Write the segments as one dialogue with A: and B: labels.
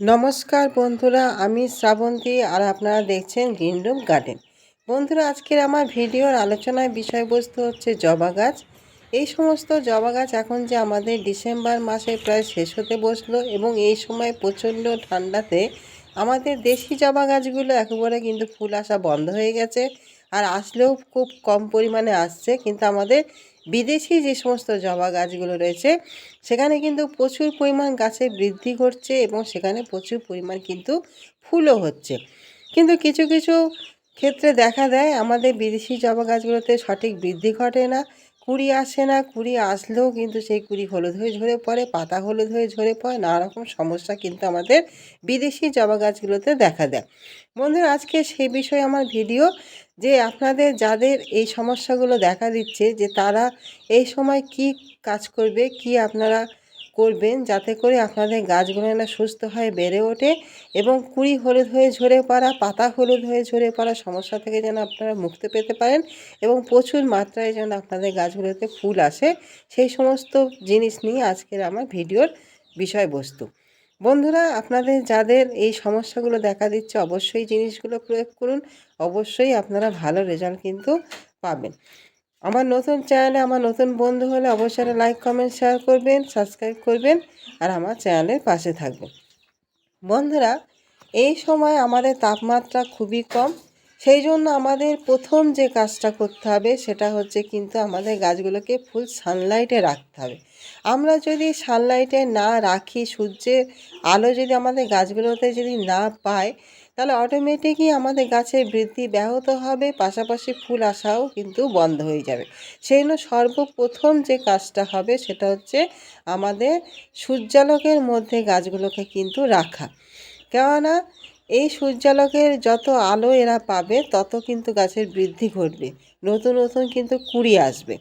A: নমস্কার বন্ধুরা, আমি শ্রাবন্তী আর আপনারা দেখছেন গ্রিন রুম গার্ডেন। বন্ধুরা, আজকের আমার ভিডিওর আলোচনার বিষয়বস্তু হচ্ছে জবা গাছ। এই সমস্ত জবা গাছ এখন যে আমাদের ডিসেম্বর মাসে প্রায় শেষ হতে বসল এবং এই সময় প্রচণ্ড ঠান্ডাতে আমাদের দেশি জবা গাছগুলো একেবারে কিন্তু ফুল আসা বন্ধ হয়ে গেছে। আর আসলেও খুব কম পরিমাণে আসছে, কিন্তু আমাদের বিদেশি যে সমস্ত জবা গাছগুলো রয়েছে, সেখানে কিন্তু প্রচুর পরিমাণ গাছে বৃদ্ধি ঘটছে এবং সেখানে প্রচুর পরিমাণ কিন্তু ফুলও হচ্ছে। কিন্তু কিছু কিছু ক্ষেত্রে দেখা দেয়, আমাদের বিদেশি জবা গাছগুলোতে সঠিক বৃদ্ধি ঘটে না। কুড়ি আসে না, কুড়ি আসলেও কিন্তু সেই কুড়ি হলুদ হয়ে ঝরে পড়ে, পাতা হলুদ হয়ে ঝরে পড়ে নানা রকম সমস্যা কিন্তু আমাদের বিদেশি জবা গাছগুলোতে দেখা দেয়। বন্ধুরা, আজকে সেই বিষয়ে আমার ভিডিও যে আপনাদের যাদের এই সমস্যাগুলো দেখা দিচ্ছে যে তারা এই সময় কি কাজ করবে, কি আপনারা করবেন যাতে করে আপনাদের গাছগুলো না সুস্থ হয়ে বেড়ে ওঠে এবং কুড়ি হলুদ হয়ে ঝরে পড়া, পাতা হলুদ হয়ে ঝরে পড়া সমস্যা থেকে যেন আপনারা মুক্তি পেতে পারেন এবং প্রচুর মাত্রায় যেন আপনাদের গাছগুলোতে ফুল আসে। সেই সমস্ত জিনিস নিয়ে আজকের আমার ভিডিওর বিষয়বস্তু। বন্ধুরা, আপনাদের যাদের এই সমস্যাগুলো দেখা দিচ্ছে, অবশ্যই জিনিসগুলো প্রয়োগ করুন। অবশ্যই আপনারা ভালো রেজাল্ট কিন্তু পাবেন। আমার নতুন চ্যানেলে আমার নতুন বন্ধু হলে অবশ্যই লাইক কমেন্ট শেয়ার করবেন সাবস্ক্রাইব করবেন আর আমার চ্যানেলের পাশে থাকবেন। বন্ধুরা, এই সময় আমাদের তাপমাত্রা খুবই কম, সেই জন্য আমাদের প্রথম যে কাজটা করতে হবে সেটা হচ্ছে কিন্তু আমাদের গাছগুলোকে ফুল সানলাইটে রাখতে হবে। আমরা যদি সানলাইটে না রাখি, সূর্যের আলো যদি আমাদের গাছগুলোতে যদি না পায় তাহলে অটোমেটিকই আমাদের গাছের বৃদ্ধি ব্যাহত হবে, পাশাপাশি ফুল আসাও কিন্তু বন্ধ হয়ে যাবে। সেই জন্য সর্বপ্রথম যে কাজটা হবে সেটা হচ্ছে আমাদের সূর্যালোকের মধ্যে গাছগুলোকে কিন্তু রাখা। কেননা এই সূর্যালোকের যত আলো এরা পাবে, তত কিন্তু গাছের বৃদ্ধি ঘটবে, নতুন নতুন কিন্তু কুড়ি আসবে।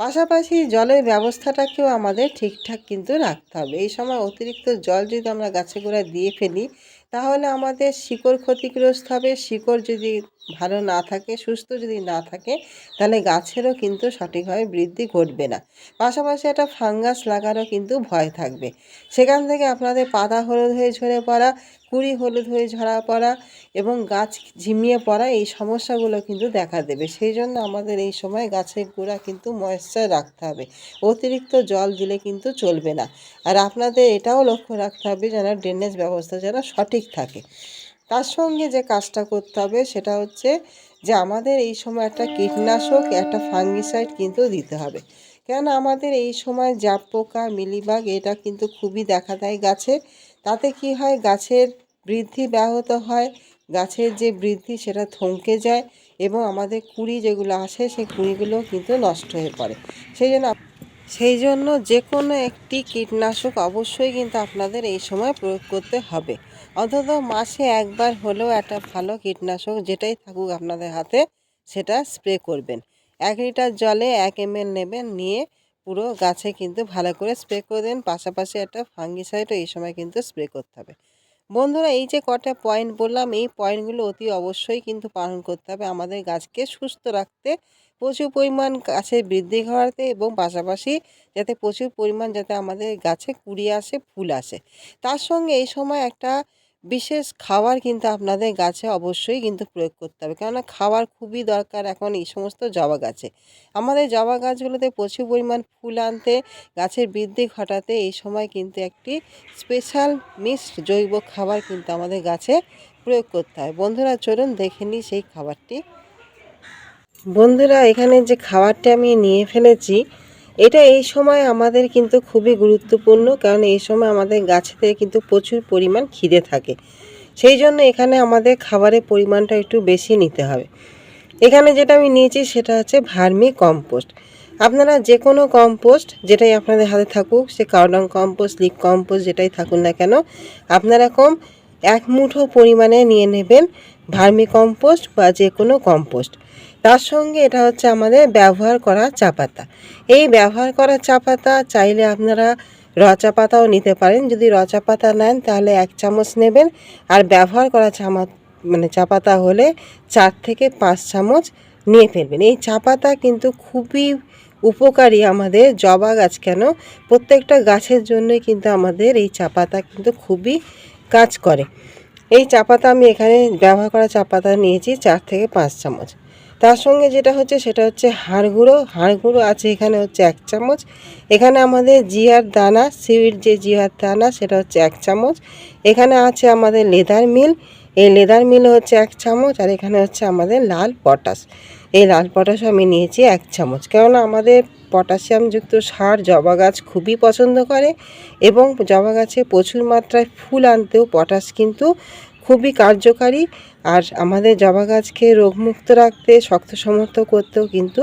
A: পাশাপাশি জলের ব্যবস্থাটাকেও আমাদের ঠিকঠাক কিন্তু রাখতে হবে। এই সময় অতিরিক্ত জল যদি আমরা গাছে গোড়ায় দিয়ে ফেলি তাহলে আমাদের শিকড় ক্ষতিগ্রস্ত হবে। শিকড় যদি ভালো না থাকে, সুস্থ যদি না থাকে, তাহলে গাছেরও কিন্তু সঠিকভাবে বৃদ্ধি ঘটবে না। পাশাপাশি একটা ফাঙ্গাস লাগারও কিন্তু ভয় থাকবে। সেখান থেকে আপনাদের পাতা হলুদ হয়ে ঝরে পড়া, কুড়ি হলুদ হয়ে ঝরা পড়া এবং গাছ ঝিমিয়ে পড়া এই সমস্যাগুলো কিন্তু দেখা দেবে। সেই জন্য আমাদের এই সময় গাছের গোড়া কিন্তু ময়েশ্চার রাখতে হবে। অতিরিক্ত জল দিলে কিন্তু চলবে না। আর আপনাদের এটাও লক্ষ্য রাখতে হবে যেন ড্রেনেজ ব্যবস্থা যেন সঠিক থাকে। তার সঙ্গে যে কাজটা করতে হবে সেটা হচ্ছে যে আমাদের এই সময় একটা কীটনাশক, একটা ফাঙ্গিসাইড কিন্তু দিতে হবে। কেন আমাদের এই সময় জাপ পোকা, মিলিবাগ এটা কিন্তু খুবই দেখা দেয় গাছে। তাতে কি হয়? গাছের বৃদ্ধি ব্যাহত হয়। গাছের যে বৃদ্ধি সেটা থমকে যায় এবং আমাদের কুড়ি যেগুলো আসে সেই কুড়িগুলো কিন্তু নষ্ট হয়ে পড়ে। সেই জন্য সেই জন্য যে কোনো একটি কীটনাশক অবশ্যই কিন্তু আপনাদের এই সময় প্রয়োগ করতে হবে। অন্তত মাসে একবার হলেও একটা ভালো কীটনাশক যেটাই থাকুক আপনাদের হাতে, সেটা স্প্রে করবেন। এক লিটার জলে এক এম নেবেন, নিয়ে পুরো গাছে কিন্তু ভালো করে স্প্রে করে দেন। পাশাপাশি একটা ফাঙ্গিসাইডও এই সময় কিন্তু স্প্রে করতে হবে। বন্ধুরা, এই যে কটা পয়েন্ট বললাম, এই পয়েন্টগুলো অতি অবশ্যই কিন্তু পালন করতে হবে আমাদের গাছকে সুস্থ রাখতে, প্রচুর পরিমাণ গাছের বৃদ্ধি ঘটাতে এবং পাশাপাশি যাতে প্রচুর পরিমাণ যাতে আমাদের গাছে কুড়ি আসে, ফুল আসে। তার সঙ্গে এই সময় একটা বিশেষ খাবার কিন্তু আপনাদের গাছে অবশ্যই কিন্তু প্রয়োগ করতে হবে। কেননা খাবার খুবই দরকার এখন এই সমস্ত জবা গাছে। আমাদের জবা গাছগুলোতে প্রচুর পরিমাণ ফুল আনতে, গাছের বৃদ্ধি ঘটাতে এই সময় কিন্তু একটি স্পেশাল মিক্সড জৈব খাবার কিন্তু আমাদের গাছে প্রয়োগ করতে হয়। বন্ধুরা, চলুন দেখে নিই সেই খাবারটি। বন্ধুরা, এখানে যে খাবারটা আমি নিয়ে ফেলেছি এটা এই সময় আমাদের কিন্তু খুবই গুরুত্বপূর্ণ, কারণ এই সময় আমাদের গাছেতে কিন্তু প্রচুর পরিমাণ খিদে থাকে। সেই জন্য এখানে আমাদের খাবারের পরিমাণটা একটু বেশি নিতে হবে। এখানে যেটা আমি নিয়েছি সেটা হচ্ছে ভার্মি কম্পোস্ট। আপনারা যে কোনো কম্পোস্ট যেটাই আপনাদের হাতে থাকুক, সে কাউডাং কম্পোস্ট লিক কম্পোস্ট যেটাই থাকুন না কেন, আপনারা কম এক মুঠো পরিমাণে নিয়ে নেবেন ভার্মি কম্পোস্ট বা যে কোনো কম্পোস্ট। তার সঙ্গে এটা হচ্ছে আমাদের ব্যবহার করা চা পাতা। এই ব্যবহার করা চা পাতা চাইলে আপনারা র চা পাতাও নিতে পারেন। যদি র চা পাতা নেন তাহলে এক চামচ নেবেন। আর ব্যবহার করা চামা মানে চা পাতা হলে চার থেকে পাঁচ চামচ নিয়ে ফেলবেন। এই চা পাতা কিন্তু খুবই উপকারী আমাদের জবা গাছ কেন? প্রত্যেকটা গাছের জন্যই কিন্তু আমাদের এই চা পাতা কিন্তু খুবই কাজ করে। এই চা পাতা আমি এখানে ব্যবহার করা চা পাতা নিয়েছি চার থেকে পাঁচ চামচ। তার সঙ্গে যেটা হচ্ছে সেটা হচ্ছে হাড় গুঁড়ো। হাড় গুঁড়ো আছে এখানে হচ্ছে এক চামচ। এখানে আমাদের জিয়ার দানা সিউইর যে জিয়ার দানা সেটা হচ্ছে এক চামচ। এখানে আছে আমাদের লেদার মিল। এই লেদার মিল হচ্ছে এক চামচ আর এখানে হচ্ছে আমাদের লাল পটাশ। এই লাল পটাশ আমি নিয়েছি এক চামচ। কেননা আমাদের পটাশিয়ামযুক্ত সার জবা গাছ খুবই পছন্দ করে এবং জবা গাছে প্রচুর মাত্রায় ফুল আনতেও পটাশ কিন্তু খুবই কার্যকারী। আর আমাদের জবা গাছকে রোগমুক্ত রাখতে শক্ত সমর্থ করতেও কিন্তু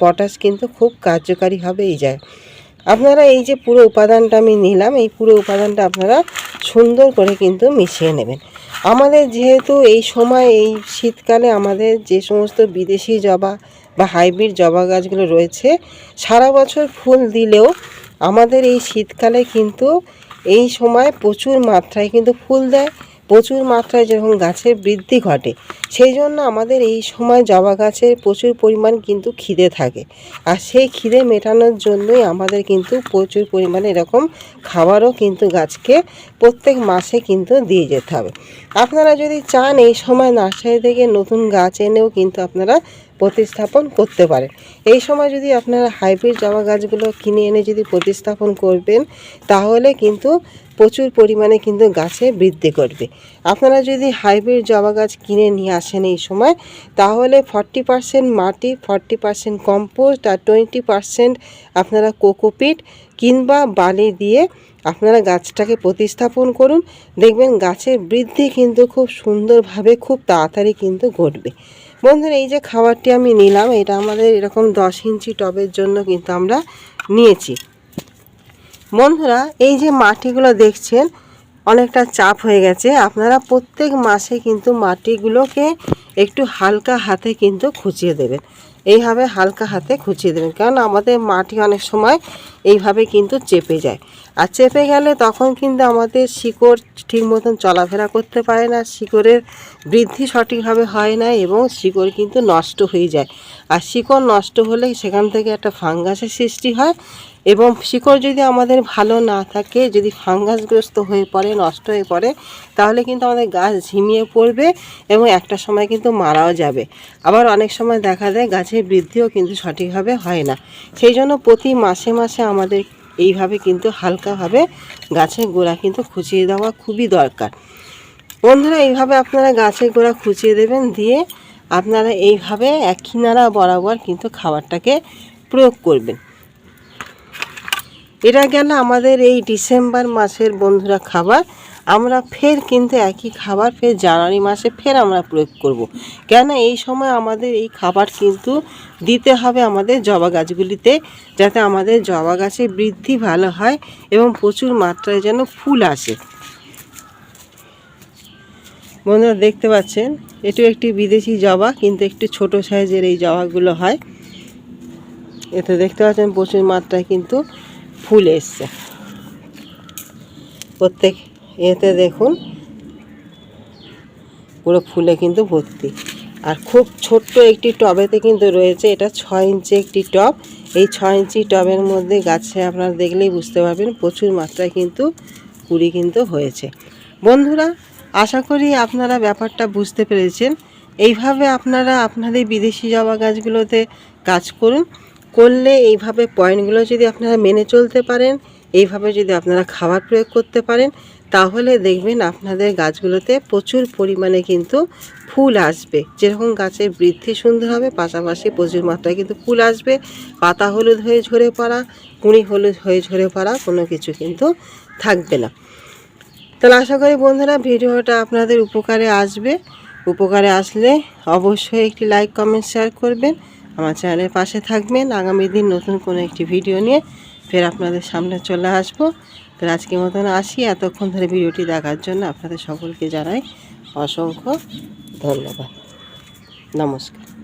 A: পটাশ কিন্তু খুব কার্যকারী হবে এই যায়। আপনারা এই যে পুরো উপাদানটা আমি নিলাম, এই পুরো উপাদানটা আপনারা সুন্দর করে কিন্তু মিশিয়ে নেবেন। আমাদের যেহেতু এই সময়, এই শীতকালে আমাদের যে সমস্ত বিদেশি জবা বা হাইব্রিড জবা গাছগুলো রয়েছে, সারা বছর ফুল দিলেও আমাদের এই শীতকালে কিন্তু এই সময় প্রচুর মাত্রায় কিন্তু ফুল দেয়। প্রচুর মাত্রায় যেরকম গাছের বৃদ্ধি ঘটে সেই জন্য আমাদের এই সময় জবা গাছের প্রচুর পরিমাণ কিন্তু খিদে থাকে। আর সেই খিদে মেটানোর জন্যই আমাদের কিন্তু প্রচুর পরিমাণে এরকম খাবারও কিন্তু গাছকে প্রত্যেক মাসে কিন্তু দিয়ে যেতে হবে। আপনারা যদি চান এই সময় নার্সারি থেকে নতুন গাছ এনেও কিন্তু আপনারা প্রতিস্থাপন করতে পারেন। এই সময় যদি আপনারা হাইব্রিড জবা গাছগুলো কিনে এনে যদি প্রতিস্থাপন করবেন, তাহলে কিন্তু প্রচুর পরিমাণে কিন্তু গাছে বৃদ্ধি করবে। আপনারা যদি হাইব্রিড জবা গাছ কিনে নিয়ে আসেন এই সময়, তাহলে ফর্টি পার্সেন্ট মাটি ফর্টি পার্সেন্ট কম্পোস্ট আর টোয়েন্টি পার্সেন্ট আপনারা কোকোপিট কিংবা বালি দিয়ে আপনারা গাছটাকে প্রতিস্থাপন করুন। দেখবেন গাছের বৃদ্ধি কিন্তু খুব সুন্দরভাবে, খুব তাড়াতাড়ি কিন্তু ঘটবে। বন্ধুরা, এই যে খাবারটি আমি নিলাম, এটা আমাদের এরকম দশ ইঞ্চি টবের জন্য কিন্তু আমরা নিয়েছি। বন্ধুরা, এই যে মাটিগুলো দেখছেন অনেকটা চাপ হয়ে গেছে। আপনারা প্রত্যেক মাসে কিন্তু মাটিগুলোকে একটু হালকা হাতে কিন্তু খুঁচিয়ে দেবেন। এইভাবে হালকা হাতে খুঁচিয়ে দেবেন। কারণ আমাদের মাটি অনেক সময় এইভাবে কিন্তু চেপে যায়। আর চেপে গেলে তখন কিন্তু আমাদের শিকড় ঠিক মতন চলাফেরা করতে পারে না, শিকড়ের বৃদ্ধি সঠিকভাবে হয় না এবং শিকড় কিন্তু নষ্ট হয়ে যায়। আর শিকড় নষ্ট হলে সেখান থেকে একটা ফাঙ্গাসের সৃষ্টি হয় এবং শিকড় যদি আমাদের ভালো না থাকে, যদি ফাঙ্গাসগ্রস্ত হয়ে পড়ে, নষ্ট হয়ে পড়ে, তাহলে কিন্তু আমাদের গাছ ঝিমিয়ে পড়বে এবং একটা সময় কিন্তু মারাও যাবে। আবার অনেক সময় দেখা যায় গাছের বৃদ্ধিও কিন্তু সঠিকভাবে হয় না। সেই জন্য প্রতি মাসে মাসে আমাদের এইভাবে কিন্তু হালকাভাবে গাছের গোড়া কিন্তু খুচিয়ে দেওয়া খুবই দরকার। বন্ধুরা, এইভাবে আপনারা গাছের গোড়া খুচিয়ে দেবেন, দিয়ে আপনারা এইভাবে এক কিনারা বরাবর কিন্তু খাবারটাকে প্রয়োগ করবেন। এটা গেল আমাদের এই ডিসেম্বর মাসের বন্ধুরা খাবার। আমরা ফের কিন্তু একই খাবার, ফের জানুয়ারি মাসে ফের আমরা প্রয়োগ করব। কেন এই সময় আমাদের এই খাবার কিন্তু দিতে হবে আমাদের জবা গাছগুলিতে, যাতে আমাদের জবা গাছের বৃদ্ধি ভালো হয় এবং প্রচুর মাত্রায় যেন ফুল আসে। বন্ধুরা, দেখতে পাচ্ছেন? এটিও একটি বিদেশি জবা, কিন্তু একটু ছোট সাইজের এই জবাগুলো হয়। এতে দেখতে পাচ্ছেন প্রচুর মাত্রায় কিন্তু ফুল এসছে। প্রত্যেক এতে দেখুন, পুরো ফুলে কিন্তু ভর্তি। আর খুব ছোট্ট একটি টবেতে কিন্তু রয়েছে, এটা ছয় ইঞ্চি একটি টব। এই ছয় ইঞ্চি টবের মধ্যে গাছে আপনারা দেখলেই বুঝতে পারবেন প্রচুর মাত্রায় কিন্তু কুড়ি কিন্তু হয়েছে। বন্ধুরা, আশা করি আপনারা ব্যাপারটা বুঝতে পেরেছেন। এইভাবে আপনারা আপনাদের বিদেশি জবা গাছগুলোতে কাজ করুন। করলে এইভাবে পয়েন্টগুলো যদি আপনারা মেনে চলতে পারেন, এইভাবে যদি আপনারা খাবার প্রয়োগ করতে পারেন তাহলে দেখবেন আপনাদের গাছগুলোতে প্রচুর পরিমাণে কিন্তু ফুল আসবে। যেরকম গাছের বৃদ্ধি সুন্দর হবে, পাশাপাশি প্রচুর মাত্রায় কিন্তু ফুল আসবে। পাতা হলুদ হয়ে ঝরে পড়া, কুঁড়ি হলুদ হয়ে ঝরে পড়া, কোনো কিছু কিন্তু থাকবে না। তাহলে আশা করি বন্ধুরা ভিডিওটা আপনাদের উপকারে আসবে। উপকারে আসলে অবশ্যই একটি লাইক কমেন্ট শেয়ার করবেন। আমার চ্যানেলের পাশে থাকবেন। আগামী দিন নতুন কোনো একটি ভিডিও নিয়ে ফের আপনাদের সামনে চলে আসব। তো আজকের মতন আসি। এতক্ষণ ধরে ভিডিওটি দেখার জন্য আপনাদের সকলকে জানাই অসংখ্য ধন্যবাদ। নমস্কার।